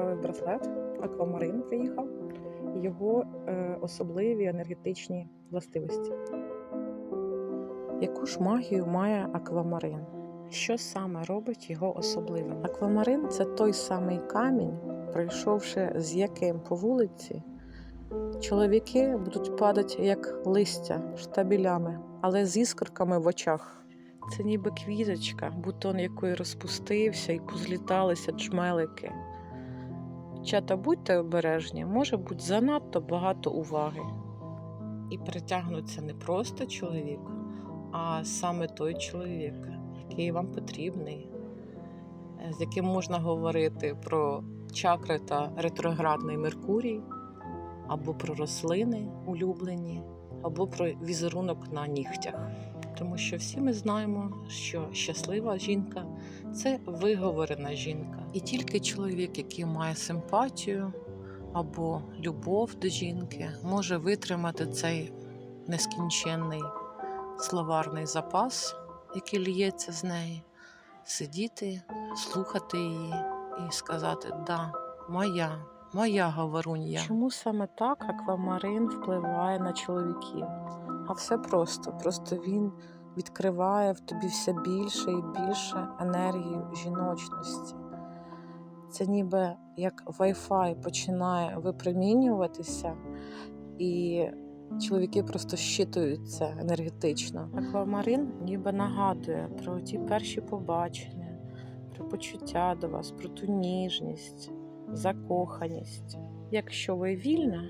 цікавий браслет. Аквамарин приїхав. Його е, особливі енергетичні властивості. Яку ж магію має аквамарин? Що саме робить його особливим? Аквамарин це той самий камінь, пройшовши з яким по вулиці, чоловіки будуть падати як листя штабілями, але з іскорками в очах. Це ніби квіточка, бутон якої розпустився і позліталися джмелики. Чата, будьте обережні, може бути занадто багато уваги. І притягнуться не просто чоловік, а саме той чоловік, який вам потрібний, е, з яким можна говорити про чакри та ретроградний Меркурій, або про рослини улюблені, або про візерунок на нігтях. Тому що всі ми знаємо, що щаслива жінка це виговорена жінка. І тільки чоловік, який має симпатію або любов до жінки, може витримати цей нескінченний словарний запас, який лється з неї, сидіти, слухати її і сказати Да, моя, моя говорунья. Чому саме так аквамарин впливає на чоловіків? А все просто. Просто він відкриває в тобі все більше і більше енергію жіночності. Це ніби як Wi-Fi починає випромінюватися, і чоловіки просто щитуються енергетично. Аквамарин ніби нагадує про ті перші побачення, про почуття до вас, про ту ніжність, закоханість. Якщо ви вільна,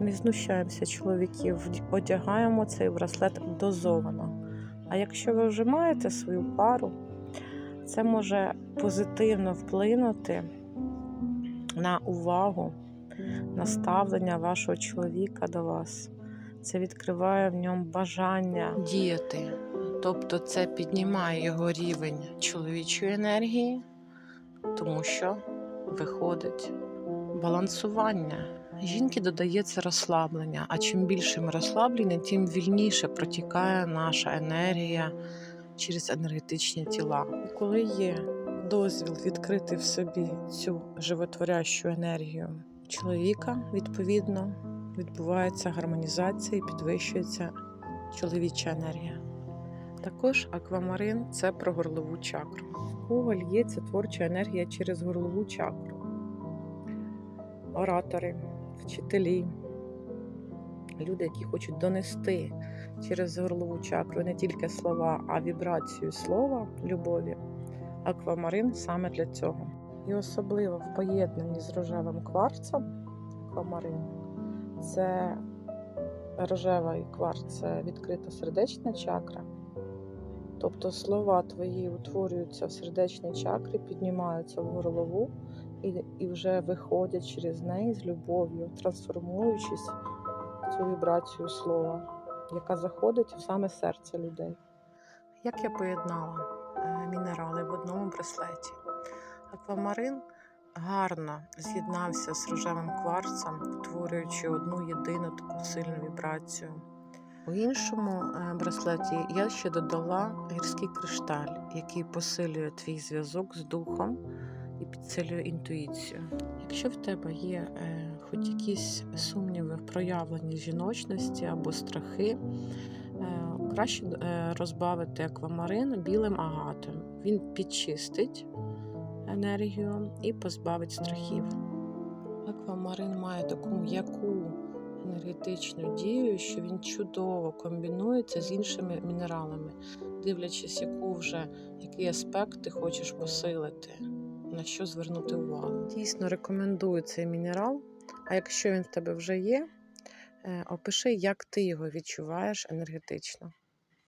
не знущаємося чоловіків, одягаємо цей браслет дозовано. А якщо ви вже маєте свою пару, це може позитивно вплинути на увагу, на ставлення вашого чоловіка до вас. Це відкриває в ньому бажання діяти. Тобто це піднімає його рівень чоловічої енергії, тому що виходить балансування. Жінки додається розслаблення, а чим більше ми розслаблені, тим вільніше протікає наша енергія через енергетичні тіла. І коли є дозвіл відкрити в собі цю животворящу енергію чоловіка, відповідно відбувається гармонізація і підвищується чоловіча енергія. Також аквамарин це про горлову чакру. В кого лється творча енергія через горлову чакру. Оратори, вчителі, люди, які хочуть донести через горлову чакру не тільки слова, а вібрацію слова любові. Аквамарин саме для цього. І особливо в поєднанні з рожевим кварцем аквамарин це рожевий кварц це відкрита сердечна чакра. Тобто слова твої утворюються в сердечній чакрі, піднімаються в горлову і, і вже виходять через неї з любов'ю, трансформуючись в цю вібрацію слова, яка заходить в саме серце людей. Як я поєднала е, мінерали в одному браслеті? Аквамарин гарно з'єднався з рожевим кварцем, утворюючи одну єдину таку сильну вібрацію. У іншому е, браслеті я ще додала гірський кришталь, який посилює твій зв'язок з духом і підсилює інтуїцію. Якщо в тебе є е, хоч якісь сумніви в проявленні жіночності або страхи, е, краще е, розбавити аквамарин білим агатом. Він підчистить енергію і позбавить страхів. Аквамарин має таку м'яку енергетичну дію, що він чудово комбінується з іншими мінералами, дивлячись, яку вже який аспект ти хочеш посилити, на що звернути увагу. Дійсно рекомендую цей мінерал. А якщо він в тебе вже є, е, опиши, як ти його відчуваєш енергетично.